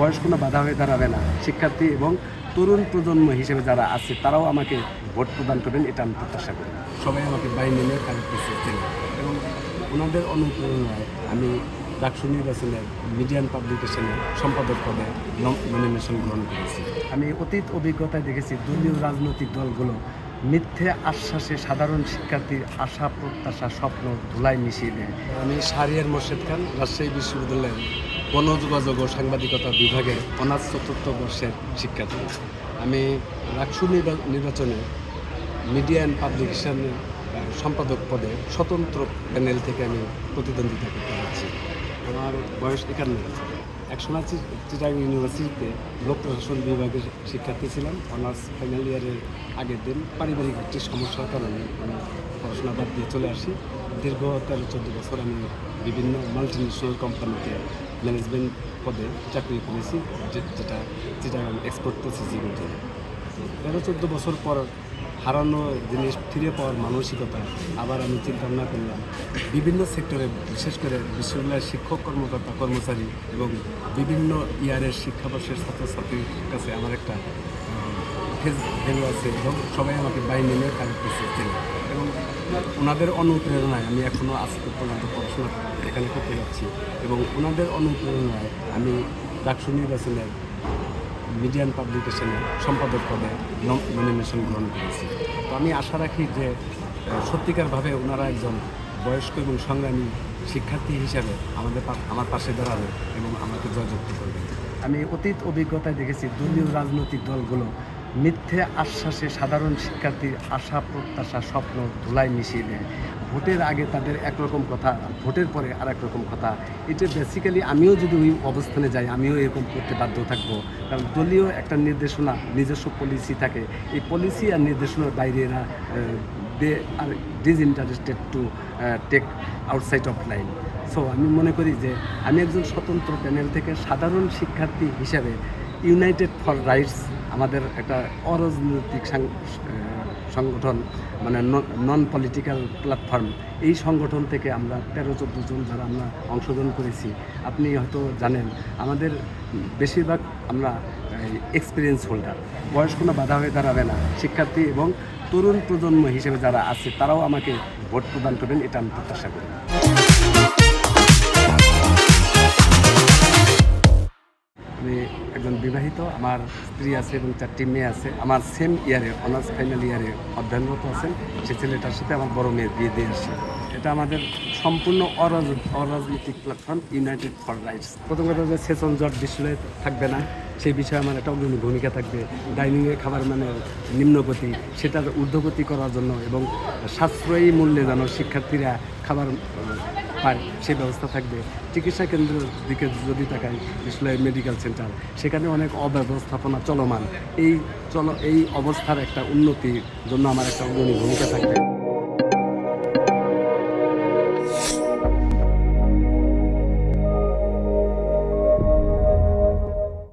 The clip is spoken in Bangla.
বয়স কোনো বাধা হয়ে দাঁড়াবে না। শিক্ষার্থী এবং তরুণ প্রজন্ম হিসেবে যারা আছে তারাও আমাকে ভোট প্রদান করবেন এটা আমি প্রত্যাশা করি। সবাই আমাকে বাইরে নিয়ে করতেছেন এবং ওনাদের অনুপ্রেরণায় আমি ডাকসু নির্বাচনের মিডিয়ান পাবলিকেশনের সম্পাদক পদে নমিনেশন গ্রহণ করেছি। আমি অতীত অভিজ্ঞতায় দেখেছি দলীয় রাজনৈতিক দলগুলো মিথ্যে আশ্বাসে সাধারণ শিক্ষার্থীর আশা প্রত্যাশা স্বপ্ন ধুলায় মিশিয়ে দেয়। আমি সারিয়ার মোর্শেদ খান রাজশাহী বিশ্ববিদ্যালয়ের গণযোগাযোগ ও সাংবাদিকতা বিভাগের অনার্স চতুর্থ বর্ষের শিক্ষার্থী আমি রাকসু নির্বা- নির্বাচনে মিডিয়া অ্যান্ড পাবলিকেশনের সম্পাদক পদে স্বতন্ত্র প্যানেল থেকে আমি প্রতিদ্বন্দ্বিতা করতে যাচ্ছি। আমার বয়স একান্ন। বছর একসময় চি- চিটাগাং ইউনিভার্সিটিতে লোক প্রশাসন বিভাগের শিক্ষার্থী ছিলাম। অনার্স ফাইনাল ইয়ারের আগের দিন পারিবারিক একটি সমস্যার কারণে আমি পড়াশোনা বাদ দিয়ে চলে আসি। দীর্ঘ তেরো চোদ্দ বছর আমি বিভিন্ন মাল্টি ন্যাশনাল কোম্পানিতে ম্যানেজমেন্ট পদে চাকরি করেছি যেটা চিটাগাং এক্সপোর্ট প্রসেসিং তেরো চোদ্দ বছর পর হারানো জিনিস ফিরে পাওয়ার মানসিকতা আবার আমি চিন্তা ভাবনা করলাম, বিভিন্ন সেক্টরে, বিশেষ করে বিশ্ববিদ্যালয়ের শিক্ষক কর্মকর্তা, কর্মচারী এবং বিভিন্ন ইয়ারের শিক্ষাবর্ষের ছাত্রছাত্রীর কাছে আমার একটা ফেস ভ্যালু আছে এবং সবাই আমাকে বাইরে নিয়ে কাজ করতেছেন এবং ওনাদের অনুপ্রেরণায় আমি এখনও আজকে পর্যন্ত পড়াশোনা এখানে করতে যাচ্ছি। এবং ওনাদের অনুপ্রেরণায় আমি ডাকসু নির্বাচনের মিডিয়ান পাবলিকেশনের সম্পাদক পদে নমিনেশন গ্রহণ করেছি। তো আমি আশা রাখি যে সত্যিকারভাবে ওনারা একজন বয়স্ক এবং সংগ্রামী শিক্ষার্থী হিসাবে আমাদের আমার পাশে দাঁড়াবে এবং আমাকে জয়যুক্ত করবে। আমি অতীত অভিজ্ঞতায় দেখেছি দলীয় রাজনৈতিক দলগুলো মিথ্যে আশ্বাসে সাধারণ শিক্ষার্থীর আশা, প্রত্যাশা, স্বপ্ন ধুলায় মিশিয়ে দেয়। ভোটের আগে তাদের একরকম কথা, ভোটের পরে আর রকম কথা। এটা বেসিক্যালি আমিও যদি ওই অবস্থানে যাই, আমিও এরকম করতে বাধ্য থাকব। কারণ দলীয় একটা নির্দেশনা, নিজস্ব পলিসি থাকে। এই পলিসি আর নির্দেশনার বাইরে এরা they are these interested to take outside of line so আমি মনে করি যে, আমি একজন স্বতন্ত্র প্যানেল থেকে সাধারণ শিক্ষার্থী হিসাবে ইউনাইটেড ফর রাইটস আমাদের একটা অরাজনৈতিক সংগঠন মানে নন পলিটিক্যাল প্ল্যাটফর্ম এই সংগঠন থেকে আমরা তেরো, চোদ্দ জন যারা আমরা অংশগ্রহণ করেছি, আপনি হয়তো জানেন, আমাদের বেশিরভাগ আমরা এক্সপিরিয়েন্স হোল্ডার বয়স কোনো বাধা হয়ে দাঁড়াবে না। শিক্ষার্থী এবং তরুণ প্রজন্ম হিসেবে যারা আছে, তারাও আমাকে ভোট প্রদান করবেন, এটা আমি প্রত্যাশা করি। আমি একজন বিবাহিত, আমার স্ত্রী আছে এবং চারটি মেয়ে আছে। আমার সেম ইয়ারে অনার্স ফাইনাল ইয়ারে অধ্যয়নরত আছেন। সে ছেলেটার সাথে আমার বড় মেয়ে বিয়ে দিয়ে আসছে। এটা আমাদের সম্পূর্ণ অরাজ- অরাজনৈতিক প্ল্যাটফর্ম ইউনাইটেড ফর রাইটস প্রথম কথা হচ্ছে সেশন জট বিশ্ববিদ্যালয় থাকবে না। সেই বিষয়ে আমার একটা অগ্রণী ভূমিকা থাকবে। ডাইনিংয়ে খাবার মানে নিম্নগতি সেটার ঊর্ধ্বগতি করার জন্য এবং সাশ্রয়ী মূল্যে যেন শিক্ষার্থীরা খাবার পায় সেই ব্যবস্থা থাকবে। চিকিৎসা কেন্দ্রের দিকে যদি তাকাই আসলে মেডিকেল সেন্টার, সেখানে অনেক অব্যবস্থাপনা চলমান। এই চল, এই অবস্থার একটা উন্নতির জন্য আমার একটা অগ্রণী ভূমিকা থাকবে।